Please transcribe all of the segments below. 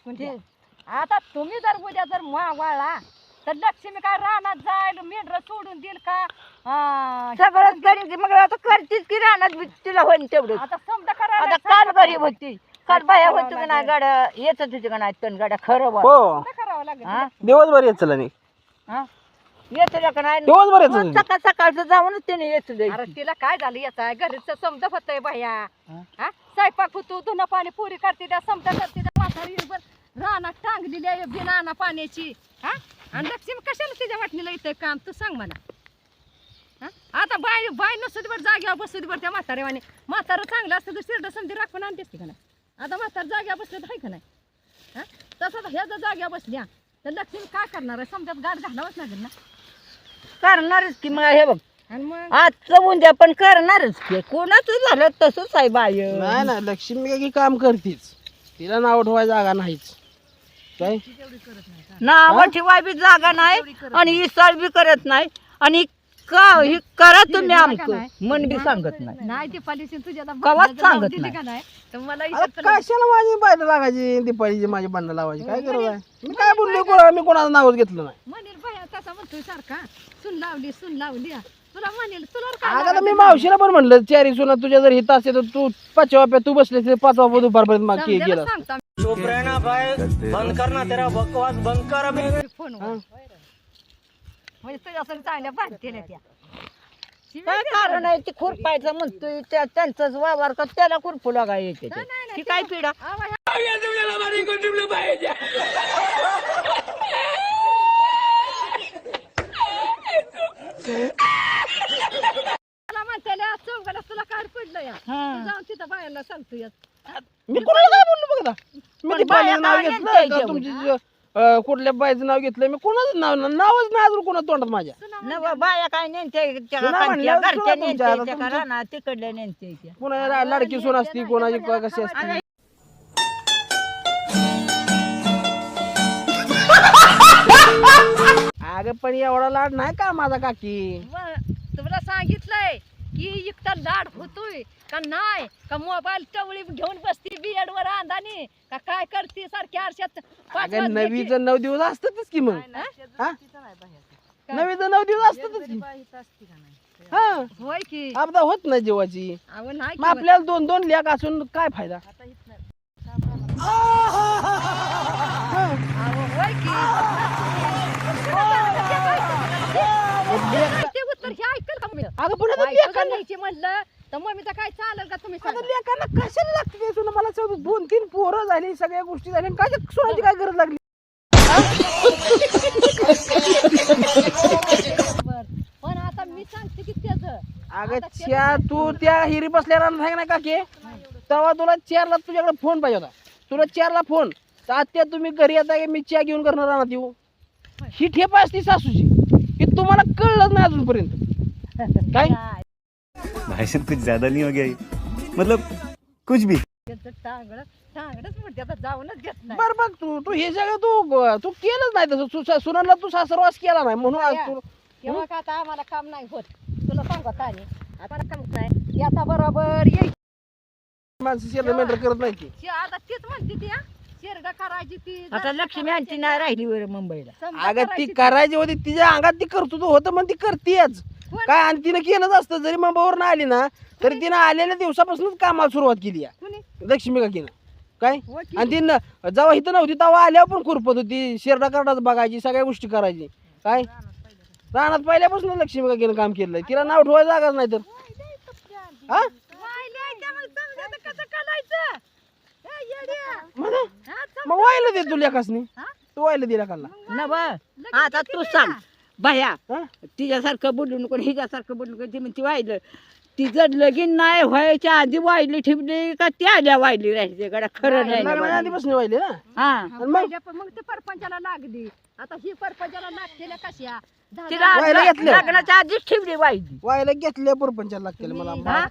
ऐकून घ्या आता तुम्ही जर उद्या जर वाळला तर लक्ष्मी काय रानात जाईल मेंढर सोडून देईल का? आ, सगळंच की मग आता करतीच की राहणार बी तिला होईन तेवढं आता समजा करा आता काल गरीब होती. काल बाया होती का नाही गाड्या येत होती का नाही तण गाड्या खरं बा हो. करावं लागेल? हा? दिवसभर येत चला नाही हा? येत का नाही? दिवसभर येत मग सकाळ सकाळचं जाऊनच तिने येत अरे तिला काय झालं याचा? घरीच समजा होतंय बाया. हा? स्वयंपाक होतो धुणं पाणी पुरी करते त्या समजा करते म्हातारी येऊन रानात टांगलेली आहे बिना पाण्याची. हा? आणि लक्ष्मी कशाला तिच्या वाटणीला येतंय काम? तू सांग मला. हा? आता बाय बाय नसू बर जाग्यावर बसू बर त्या म्हातारेवाने. म्हातारं चांगलं असतं तर शिरडं समधी राखून आणतेस का नाही? आता म्हातार जाग्यावर बसलं तर आहे का नाही? हा? तसं ह्या जर जाग्यावर बसल्या तर लक्ष्मी काय करणार आहे? समजात गाठ घालावंच लागेल ना. करणारच की मग हे बघ. आणि मग? आजचं उद्या पण करणारच की. कोणाचं झालं तसंच आहे बाय नाही ना लक्ष्मी काम करतीच. तिला नाव ठेवाय जागा नाहीच. काय? नाव ठेवाय बी जागा नाही आणि इसाळ बी करत नाही आणि का हे करा तुम्ही आमचं. मन बी सांगत नाही. नाही. ती पॉलिसी तुझ्या आता कवाच सांगत नाही. मला कशाला माझी बायला लागायची? दीपाळीची माझी भांडणं लावायची. काय आहे मी काय बोललो? कोणा मी कोणाचं नावच घेतलं नाही. म्हणेल तसा म्हणतोय सारखा. सुन लावली सुन लावली. तुला म्हणेल तुला काय अगं आता लावायचं? मी मावशीला पण म्हणलं चारी सुना तुझ्या जर हित असेल तर तू पाचव्या वाप्या तू बसले तर पाचवा वापा दुपारपर्यंत मग गेला सांगतो आम्ही. फोनवर. म्हणजे तुझ्यासाठी चांगल्या बांध केल्या त्या. काय कारण आहे? ती खुरपायचं म्हणतोय त्या त्यांचाच वावर का त्याला खुरपू लागा येते ते. ती काय पिढा? चौघाला तुला काय पडलं या. तू जाऊन तिथं बायांना सांगतो या. मी कोणाला काय बोललो बघा मी दीपालीचं नाव घेतलं का तुमची जी, अं, कुठल्या बाईचं नाव घेतलं मी कोणाचं नाव नावच नाही अजून कोणा तोंडात माझ्या. बाया काय नेमच्या सुना म्हणल्यावर घरच्या सुना तुमच्या, आता नेमच्या तुमचं- ना तिकडल्या नेमच्या कोणा लाडकी सून असती कोणाची क- कशी असती? अगं पण एवढा लाड नाही का माझा काकी? मग तुला सांगितलंय की इतका लाड होतोय का नाही का मोबाईल टवळी घेऊन बसती बियड वर अंदानी का काय करते सारखी आरशात पाच अगं वाजले की- नवीचं नऊ दिवस असतातच की मग हा? हा? नवीचं नऊ दिवस असतातच की हा होय की आपदा होत नाही जीवाची अहो नाही मग आपल्याला दोन दोन लेख असून काय फायदा अहो होय की ते हे ऐकल का मी अगं पण आता बायकोचं लेकांना न्यायची म्हणलं तर मम्मीचं काय चालेल का तुम्ही आता सांगा? लेकांना कशाला लागते मला सांगतो दोन तीन पोरं झाली सगळ्या गोष्टी झाल्या काय सोनाची काय गरज लागली. पण आता मी सांगते की त्याच. अगं च्या तू त्या हिरी बसल्या आहे ना काकी तेव्हा तुला चारला तुझ्याकडे फोन पाहिजे होता. तुला चारला फोन. तर आत्या तुम्ही घरी येता की मी चहा घेऊन करणार राहणार येऊ? ही ठेप असती सासूची. की तुम्हाला कळलं नाही अजूनपर्यंत. काय? भाई साहब कुछ ज्यादा नहीं हो गया ये. मतलब कुछ भी. बर बघ तू तू हे सगळं तू तू केलंच नाही तसं. तू सुनाला तू सासरवास केला नाही म्हणून आज तू तेव्हा का आता आम्हाला काम नाही होत? तुला सांगत आहे आम्हाला काम नाही. हे आता बरोबर येईल. माणसं शेरलं मेंढर करत नाही की आता तीच म्हणते ती हा. शेरडं करायची ती आता लक्ष्मी आणखी नाही राहिली वर मुंबईला. समजा अगं ती करायची करायची होती तिच्या अंगात ती करतो होतं मग ती करतेच. कोण? काय आणि तिनं केलंच असतं जरी मुंबईवर ना आली ना तरी तिनं आलेल्या दिवसापासूनच कामाला सुरुवात केली आहे. कुणी? लक्ष्मी काकीनं काय? हो की? आणि तिनं जेव्हा इथं नव्हती तेव्हा आल्यावर पण खुरपत होती शेरडा करडाच बघायची सगळ्या गोष्टी करायची. काय? रानात पहिल्यापासून लक्ष्मी काकीनं काम केलंय. तिला नाव ठेवायला जागाच नाही तर. हा? वाहिल्या त्या मग समजा आता कसं करायचं ए, येड्या. म्हणा हा, समजा. मग व्हायला दे तू लेखासनी? तू व्हायला दिला काला न बा आता तू सांग. भया हा? तिच्यासारखं बोलू नको हिच्यासारखं बोलू नको ती म्हणते वाहिलं तिचं लगीन नाही व्हायच्या आधी वाहिली ठेवली का त्या आल्या वाहिली राहायची गड्या? खरं नाही. आधीपासून व्हायले ना? हा. मग? ते परपंचाला लागली. आता ही परपंचाला कशा? तिला व्हायला घेतलं. लग्नाच्या आधीच ठेवली वाहिली व्हायला घेतल्या परपंचाला लागतील मला. हा?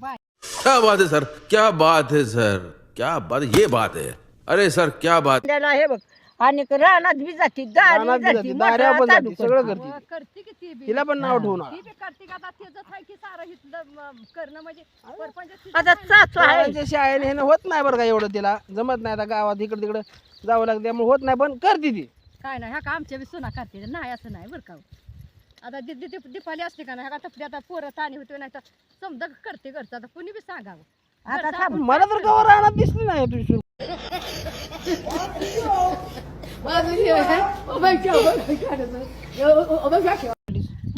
बाय क्या बात है सर? क्या बात है सर? क्या बात ये बात है। अरे सर क्या बात। त्याला हे बघ. आणि रानात बी जाती दारी बी जाती जाती, दाऱ्यावर पण जाती, सगळं करते. करते. अहो, करते की ती बी. तिला पण नाव ठेवू नका ती बी करते का आता तिचं आहे की सारं हिथलं म, करणं म्हणजे परपंच तिचं आता आहे ना. सासू आहे. पोरांच्या शाळेने ह्यानं होत नाही बरं का एवढं तिला. जमत नाही आता गावात इकडे तिकडे जावं लागतं त्यामुळे होत नाही पण करते ती. काय नाही ह्या का आमच्या बी सुना करते? नाही असं नाही बरं का. आता दि- दि- दि- दिपाली असते का नाही ह्या का तपली आता पोरं ताणी होते नाही तर समजा करते घरचं आता कुणी बी सांगावं. आता थांब. मला तर कवर राहणार दिसली नाही तुझी.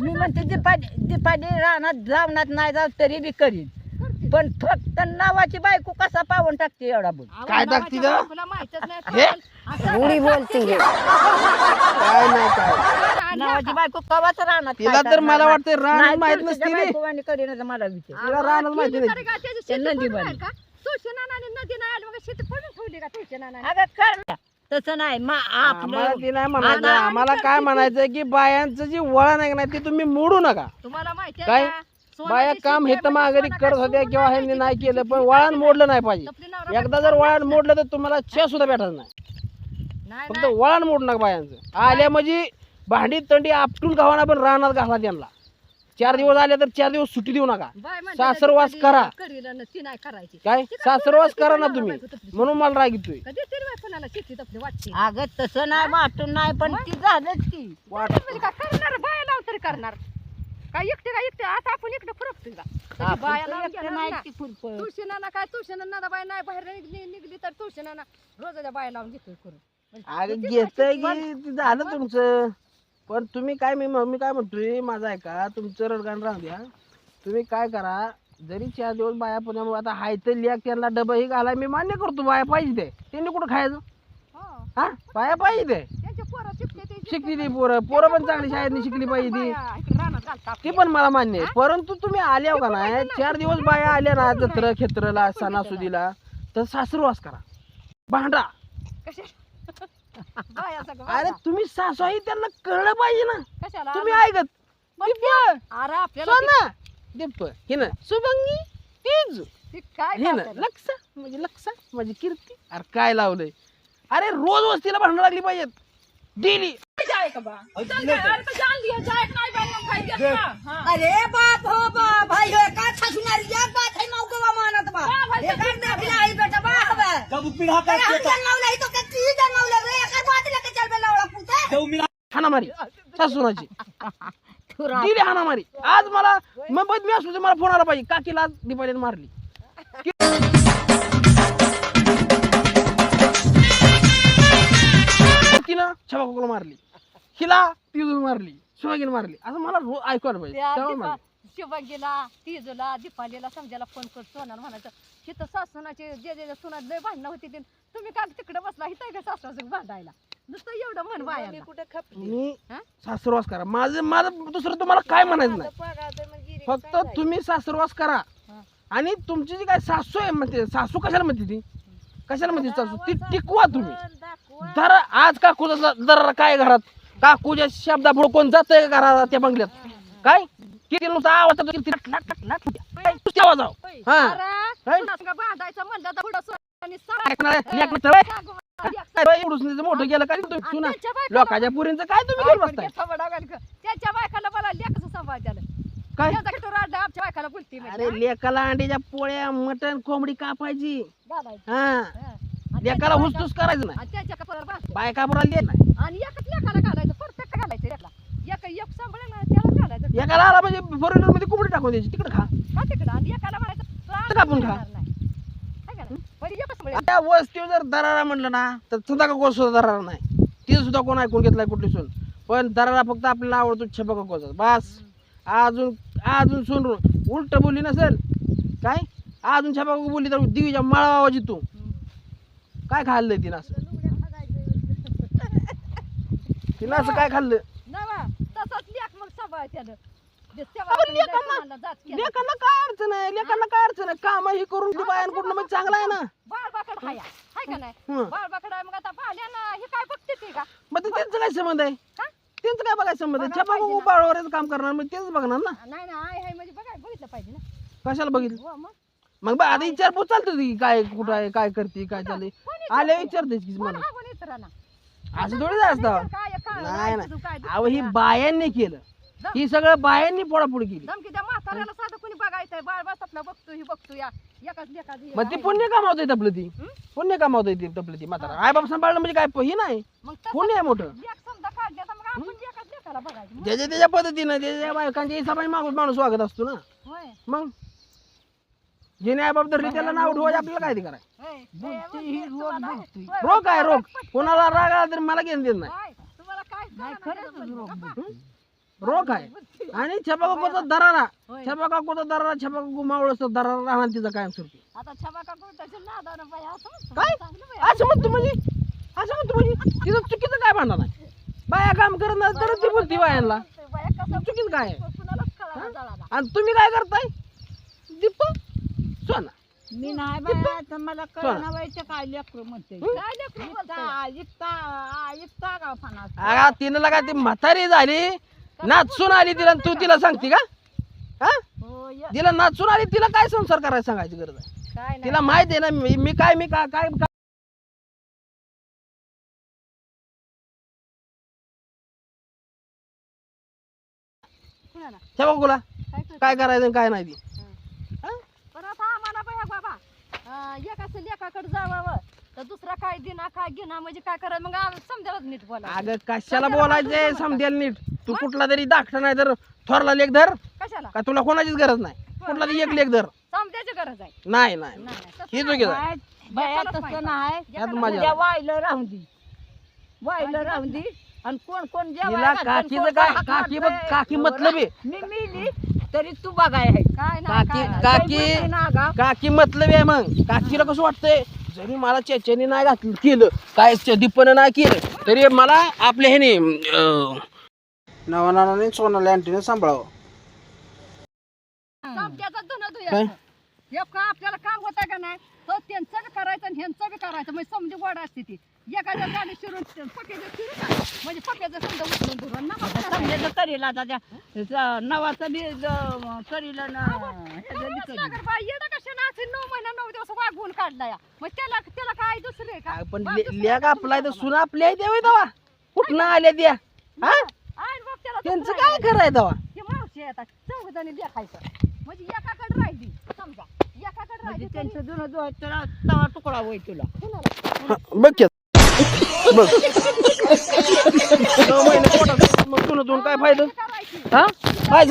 मी म्हणते दीपाली दीपाली रानात जावनात नाही जात तरी बी करीन पण फक्त नावाची बायको कसा पावून टाकते एवढा बोल काय टाकती गं? बायकोला माहीतच नाही हे? असं- उडी बोलते हे. काय नाही काय आणि नावाची बायको कवाच रानात तिला तर? मला वाटतं रान माहीत तुळशीच्या नसती रे. बायकोवाणी करीन मला विचार तिला रानच माहिती नाही नाही आली मग शेती पडून ठेवली का तुळशी नानाने अगं कर ना. तसं नाही मा आम्हाला आपलं ती नाही म्हणायचं आम्हाला काय म्हणायचं की बायांचं जी वळण आहे का नाही ते तुम्ही मोडू नका तुम्हाला माहिती आहे काय? का? बाया काम हे तर माघारी करत काय होत्या किंवा नाही ह्यांनी नाही केलं पण वळण मोडलं नाही पाहिजे. एकदा जर वळण मोडलं तर तुम्हाला चे सुद्धा भेटत नाही. नाही फक्त. वळण मोडू नका बायांचं. आल्या म्हणजे भांडी तंडी आपटून गावाना पण रानात घाला त्यांना. चार दिवस आले तर चार दिवस सुट्टी देऊ नका. सासरवास करा. काय? सासरवास करा ना तुम्ही. म्हणून मला राग येतोय. वाटते? अगं तसं नाही वाटून नाही पण ती झालंच की. वाट म्हणजे काय करणार. काय एकटे काय एकटे? आता आपण का? बाया लावून एकटं घेणार नाही ना. की खुरपं. तुळशी नाना काय तुळशी नाना बाय नाही बाहेर निघली निघली तर तुळशी नाना रोजाच्या बाया लावून घेतोय करून. म्हणजे की झालं तुमचं. पण तुम्ही काय मी मी काय म्हणतोय माझं ऐका तुमचं रडगाण राहू द्या. तुम्ही काय करा जरी चार दिवस बाया पुण्यामुळे आता हाय तर लिया त्यांना डबा ही घालाय मी मान्य करतो बाया पाहिजे ते. त्यांनी कुठं खायचं? हा. हा? बाया पाहिजे ते त्यांचे पोरं शिकते ते शिकली ती पोरं. पोरं पण चांगली शाळेत शिकली पाहिजे ती. ती. पण मला मान्य आहे. परंतु तुम्ही आल्या का नाही? चार दिवस बाया आल्या ना जत्र खेत्रला सणासुदीला. तर सासरवास करा. भांडा. अरे. तुम्ही सासू आहे त्यांना कळलं पाहिजे ना. तुम्ही ऐकत. अरे आपल्याला सोना. दीप हे ना शुभंगी तीज. हे ना? लक्ष. म्हणजे लक्ष म्हणजे कीर्ती. अरे काय लावलंय? अरे रोज वस्तीला भांडण लागली पाहिजेत. डेली. अरे बाप हो बाप भाई हो का छसुनारी जात बात है मौके वा मानत बा? एकर देखला आई बेटा बा. हवे अरे हम जंगवला ही तो के की जंगवला रे? एकर बात लेके चल बे लवड़ा पुते हाणामारी सासूनाची थुरा. दिली हाणामारी. आज मला मी असलो तर मला फोन आला पाहिजे. काकीला आज दिपालीने मारली. तिनं छबाकोला मारली. हिला पिऊन मारली शिवागीने मारली. असं मला रोज ऐकायला पाहिजे. त्या तेव्हा दीपा- मला- शिवंगीला तिजूला दीपालीला समजायला फोन कर सोनार म्हणायचं तिथं सासूनाचे जे जे सुनात लय भांडणं होती ते तुम्ही का तिकडे बसला? इथं का सासूचं भांडायला? नुसतं एवढं म्हण बाया हा? सासरवास करा. माझं माझं दुसरं तुम्हाला काय म्हणायचं नाही. फक्त तुम्ही सासरवास करा. हा. आणि तुमची जी काय सासू आहे म्हणते सासू कशाला म्हणते ती? कशाला म्हणते सासू? ती टिकवा तुम्ही. दर आज काकूचा दर काय घरात? काकूच्या शब्दापुढे कोण जातंय का घरात त्या बंगल्यात? काय? किती नुसतं आवाज येतो, किती लट- लट- लट- लट होत्या. नुसती आवाज आहो. हा. काय? ऐकणार आहे? लेक म्हणतं, "वय, सांगू मला, एक काय? बाई, एवढं सुनीचं मोठं केलं काय तुम्ही? सुना. लोकांच्या पुरींचं काय तुम्ही करत बसताय. त्यांच्या बायकाला मला त्याला. काय? त्यांचा किती राडा आमच्या बायकाला बोलती म्हणजे, अरे लेकाला अंड्याच्या पोळ्या मटण कोंबडी कापायची. हा? लेकाला हुसतूस करायचं नाही. त्यांच्या बांधते. बायका देत नाही. आणि एकच लेखाला एक एक सांभाळेल ना त्याला घालायचं. एकाला आला म्हणजे फोर व्हीलरमध्ये कोंबडी टाकून द्यायची. तिकडे खा. खा तिकडं. आणि एकाला म्हणायचं तू आज तर कापून खा. नाही. हाय का नाही? पण एकच मिळेल. त्या वस्तीवर जर दरारा म्हणलं ना तर सुद्धा कोण सुद्धा दरारा नाही? ती सुद्धा कोण ऐकून घेतलाय कुठली सून? पण दरारा फक्त आपल्याला आवडतो छबक कोचा बस. अजून अजून सुन उलट बोलली नसेल? काय? अजून छबक बोलली तर दिवीच्या माळा आवाज तू. काय खाल्लंय तिनं असं? तिनं असं काय खाल्लं? बा, तसाच लेक मग सांभाळ त्यानं. ते लेकांना जात केलं. लेकांना काय अडचण आहे? लेकांना काय अडचण आहे? काम ही करून ती कुठलं म्हणजे चांगलं आहे ना? बाळबाकड हाय हाय का नाही? हं. बाळबाकड आहे मग आता हे काय बघते ते का? मग ते त्यांचं काय संबंध आहे? हा? त्यांचं काय बघायचं संबंध आहे? बघायला छपा पाहिजे ना. काम करणार मग तेच बघणार ना? नाही ना आहे आहे म्हणजे बघाय बघितलं पाहिजे ना. कशाला बघितलं? हो मग? मग बा आता विचारपूस चालतं की काय कुठं आहे काय करते काय चाललंय? कोणी आल्या विचारतेच की कोण मला. हा कोण इतरांना असं थोडी असतं. काय काय नाही अहो ही बायांनी केलं. ही सगळं बायांनी पोडापोडी केली. धमकी त्या म्हाताऱ्याला साधं कोणी बघायचंय? बाळ बस आपला बघतो ही बघतो या. एकाच लेकाच मग ती. पुण्य कमावतोय तपलं ती पुण्य कमावतोय ती तपलं ती म्हातारा आई बाप सांभाळलं म्हणजे काय? ही नाही. मग तसं पुण्य आहे मोठं. लेक समजा काढले तर मग आपण एकाच लेकाला बघायचं. मग ज्याच्या त्याच्या पद्धतीनं त्याच्या बायकांच्या हिसाबाने माणूस माणूस वागत असतो ना. होय. मग? जेने आई बाप धरली त्याला नाव ठेवायचं आपल्याला काय ते करायचं? ही रोग. होय, रोग काय रोग. पटपट- कोणाला राग आला तर मला घेऊन देत नाही. तुम्हाला काय नाही खरंच रोग आहे. आणि छपा काकूचा दरारा. होय. छपा काकूचा दरारा छपा काकू मावळचा दरारा राहणार तिचा कायम सुरती आता छबा का त्याच्या नादानं बाई असं म्हणतो. काय. असं म्हणतो म्हणजे? असं म्हणतो म्हणजे? तिथं चुकीचं काय भांडण आहे? बाया काम करत नाही तर ती बोलती बायांना. ते बाया कसं चुकीचं काय आहे? कुणालाच कळायला जळाला. आणि तुम्ही काय करताय? दीप सोना. मी नाही बाया तर मला कळना व्हायचं काय लेकरं म्हणते? काय लेकरं? इतका इतका अगा तिनं लगा ती म्हातारी झाली. नाचून आली तिला आणि तू तिला सांगते का? हा? हो, य- तिला नाचून आली तिला काय संसार करायला सांगायची गरज आहे? काय नाही. तिला माहिती आहे ना मी मी काय मी काय काय काय- कुणाला? काय करते? काय करायचं आणि काय नाही ती पण आता आम्हाला बघा बाबा अं, एकाचं लेखाकडे जावावं. तर दुसरा काय दिना काय घेणं म्हणजे काय करायचं? मग आम्ही समजायलाच नीट बोला अगं कशाला बोलायचंय समजेल नीट. तू कुठला तरी दाखला नाही तर थोरला लेख धर. कशाला? का तुला कोणाचीच गरज नाही? कुठला तरी एक लेख धर. समजायची गरज आहे. नाही नाही. नाही, नाही. तसं ही नाही. चुकीचं आहे बाया एकालाच तसं माहिती. नाही. यात एकाला माझ्या उद्या वाहिलं राहून दे. वाहिलं राहून दे. आणि कोण कोण तिला जेवायला घालतं, काकीचं कोण काय? हात काकी. बघ काकी मतलब. आहे मी मिली. तरी तू बघाय आहे काय नाही काकी काय. काकी नागा काकी मतलब आहे मग काकीला कसं वाटतंय जरी मला चेचेने नाही घातलं केलं काय दीपनं नाही केलं तरी मला आपल्या ह्याने नवनाने सोनाला अँटीने सांभाळावं समजायचं धुणं काय? धुयाचं. हे का आपल्याला काम होत का नाही तर त्यांचं बी करायचं आणि ह्यांचं बी करायचं. म्हणजे समजी गोड असते ती. एखाद्या गाडी शिरून पक्याचं शिरून. म्हणजे पक्याचं समजा उचलून धरून. नका करायला. समजायचं करील आता त्या त्याचं नवाचं बी करील आणि ह्याचं बी करील. सागरबाई येडं कशानं असेल नऊ महिना नऊ दिवस वागवून काढला या मग त्याला त्याला काय दुसरे का? पण बाप दुसरं लेक का आपला तर सुना आपल्या देवा दवा कुठनं आल्या द्या हा? आणि त्याला त्यांचं दुसरं काय आहे. करायचं दवा हे मावशी येतात चौघ जणी देखायचं. म्हणजे एकाकडे राहिली. त्यांचं जुनं जो तर तवा तुकडा होय तुला. कुणाला? बघ की. बघ. नऊ महिने पोटात मग दोन दोन काय फायदा? हा? काय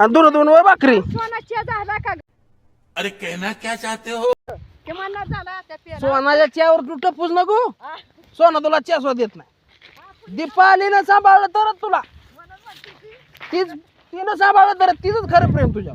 आणि दोन भाकरी. सोनाच्या झाला का अरे कहना क्या चाहते हो? ते म्हणणार झाला त्या पेरा. सोनाच्या चहावर तू टपूच नको. सोना तुला चहा देत नाही. दीपालीनं सांभाळलं तरच तुला. तीच तिनं सांभाळलं तर तिचंच खरं प्रेम तुझ्या